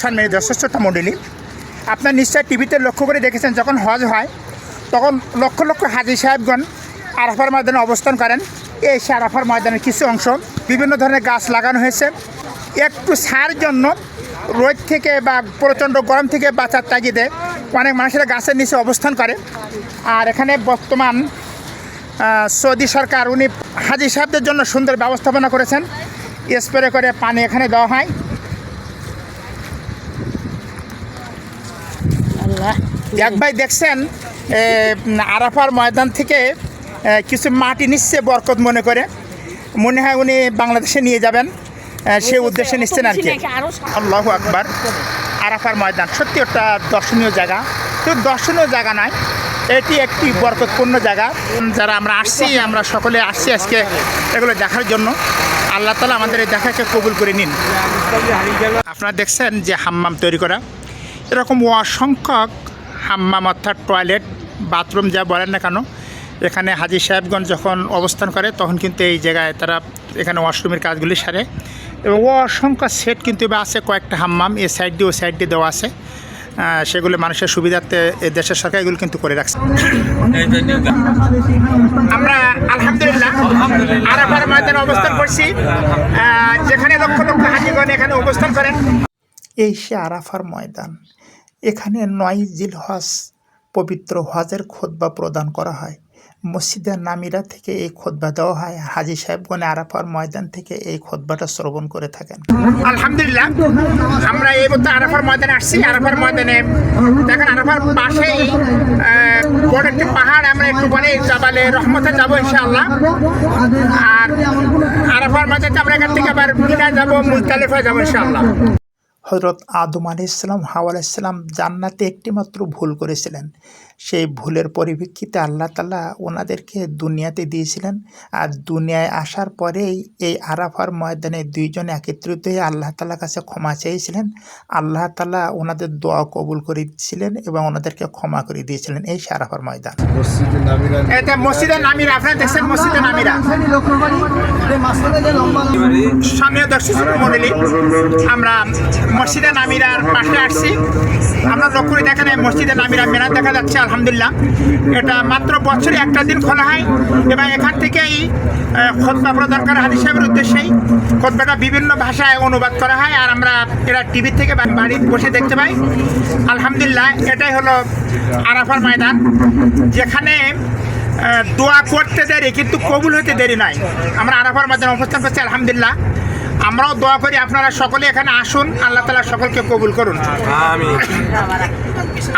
সম্মানিত দর্শকটা মণ্ডলী আপনার নিশ্চয় টিভিতে লক্ষ্য করে দেখেছেন, যখন হজ হয়, তখন লক্ষ লক্ষ হাজি সাহেবগণ আরাফার ময়দানে অবস্থান করেন। এই সে আরাফার ময়দানের কিছু অংশ, বিভিন্ন ধরনের গাছ লাগানো হয়েছে। একটু সার জন্য রোদ থেকে বা প্রচণ্ড গরম থেকে বাঁচার তাগিদে অনেক মানুষেরা গাছের নিচে অবস্থান করে। আর এখানে বর্তমান সৌদি সরকার, উনি হাজি সাহেবদের জন্য সুন্দর ব্যবস্থাপনা করেছেন। স্প্রে করে পানি এখানে দেওয়া হয়। এক ভাই দেখছেন আরাফার ময়দান থেকে কিছু মাটি নিচ্ছে বরকত মনে করে। মনে হয় উনি বাংলাদেশে নিয়ে যাবেন। সে উদ্দেশ্যে নিচ্ছেন আর কি আল্লাহ আকবার। আরাফার ময়দান সত্যি একটা দর্শনীয় জায়গা। তো দর্শনীয় জায়গা নয় এটি একটি বরকতপূর্ণ জায়গা। যারা আমরা আসছি আমরা সকলে আসছি আজকে এগুলো দেখার জন্য। আল্লাহ তালা আমাদের এই দেখাকে কবুল করে নিন। আপনারা দেখছেন যে হাম্মাম তৈরি করা। এরকম অসংখ্যক হাম্মাম অর্থাৎ টয়লেট বাথরুম যা বলেন না কেন, এখানে হাজি সাহেবগঞ্জ যখন অবস্থান করে, তখন কিন্তু এই জায়গায় তারা এখানে ওয়াশরুমের কাজগুলি সারে। এবং অসংখ্য সেট কিন্তু এবার আছে, কয়েকটা হাম্মাম, এ সাইড দিয়ে, ও সাইড দিয়ে দেওয়া আছে। সেগুলো মানুষের সুবিধার্থে এ দেশের সরকার এগুলো কিন্তু করে রাখছে। আমরা আলহামদুলিল্লাহ আরাফার ময়দানে অবস্থান করছি। যেখানে লক্ষ লক্ষ হাজিগণ এখানে অবস্থান করেন। এই সে আরাফার ময়দান। এখানে নয় জিল হজ পবিত্র হজের খোদবা প্রদান করা হয়। মসজিদের নামিরা থেকে এই খোদবা দেওয়া হয়। হাজি সাহেবগণ আরাফার ময়দান থেকে এই খোদবাটা শ্রবণ করে থাকেন। আলহামদুলিল্লাহ, আমরা এই মধ্যে আরাফার ময়দানে আসছি। আরাফার ময়দানে দেখেন আরাফার পাশেই বড় একটি পাহাড়। আমরা একটু পরে জাবালে রহমতে যাব ইনশাআল্লাহ। আর আরাফার ময়দানে আমরা এখান থেকে আবার মিনা যাব মুজদালিফা যাব ইনশাআল্লাহ। হজরত আদম আলি ইসলাম হাওয়া ইসলাম জান্নাতে একটিমাত্র ভুল করেছিলেন। সেই ভুলের পরিপ্রেক্ষিতে আল্লাহ তালা ওনাদেরকে দুনিয়াতে দিয়েছিলেন আর দুনিয়ায় আসার পরেই এই আরাফার ময়দানে দুইজন একত্রিত হয়ে আল্লাহ তালার কাছে ক্ষমা চেয়েছিলেন। আল্লাহ তালা ওনাদের দোয়া কবুল করে দিয়েছিলেন এবং ওনাদেরকে ক্ষমা করে দিয়েছিলেন এই সে আরাফার ময়দান। মসজিদে নামিরা এটা মসজিদের নামিরা আপনারা দেখছেন মসজিদের নামিরা? সামনে দর্শক আমরা মসজিদে নামিরার পাশে আসছি। আমরা লক্ষ্য দেখেন মসজিদে নামিরা মেনা দেখা যাচ্ছে, আলহামদুলিল্লাহ। এটা মাত্র বছরে একটা দিন খোলা হয় এবং এখান থেকেই খোদবা প্রদান করা হাজি সাহেবের উদ্দেশ্যেই। খোদবাটা বিভিন্ন ভাষায় অনুবাদ করা হয় আর আমরা এরা টিভি থেকে বাড়ি বসে দেখতে পাই। আলহামদুলিল্লাহ, এটাই হলো আরাফার ময়দান। যেখানে দোয়া করতে দেরি কিন্তু কবুল হতে দেরি নয়। আমরা আরাফার মাধ্যমে অবস্থান করছি আলহামদুলিল্লাহ। আমরাও দোয়া করি আপনারা সকলে এখানে আসুন আল্লাহ তালা সকলকে কবুল করুন।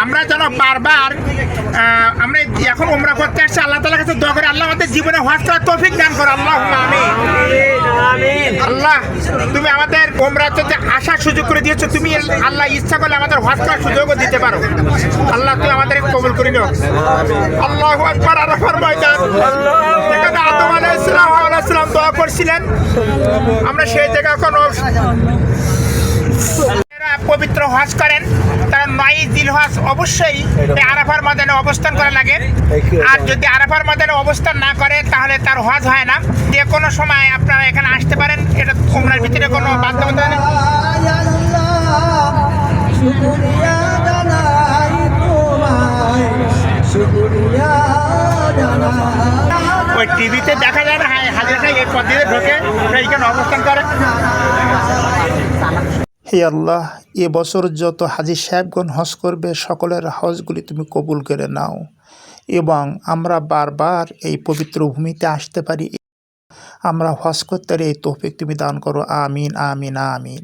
আমরা যেন বারবার আমরা এখন উমরা করতে আসছি আল্লাহ তালার কাছে দোয়া করি আল্লাহ আমাদের জীবনে হজ করার তৌফিক দান করো আল্লাহ আমি আল্লাহ তুমি আমাদের উমরাতে আসার সুযোগ করে দিয়েছ তুমি আল্লাহ ইচ্ছা করলে আমাদের হজ করার সুযোগও দিতে পারো। আল্লাহ তুমি আমাদের কবুল করে নিও। আল্লাহ আকবার আরাফার ময়দান। যেখানে সালাম দোয়া করছিলেন। আমরা সেই জায়গা কোনো যারা পবিত্র হজ করেন। তারা নয় দিল হজ অবশ্যই আরাফার ময়দানে অবস্থান করা লাগে। আর যদি আরাফার ময়দানে অবস্থান না করে তাহলে তার হজ হয় না। যে কোনো সময় আপনারা এখানে আসতে পারেন। এটা তোমরার ভিতরে কোনো বাধ্যবাধকতা নেই। শুক্রিয়া শুক্রিয়া জানাই। ওই টিভিতে দেখা যায় না হ্যাঁ, হাজিরা এই পদ্ধতিতে ঢোকে এইখানে অবস্থান করে। হে আল্লাহ এ বছর যত হাজি সাহেবগণ হজ করবে সকলের হজগুলি তুমি কবুল করে নাও। এবং আমরা বারবার এই পবিত্র ভূমিতে আসতে পারি। আমরা হজ করতে এই তৌফিক তুমি দান করো। আমিন আমিন আমিন।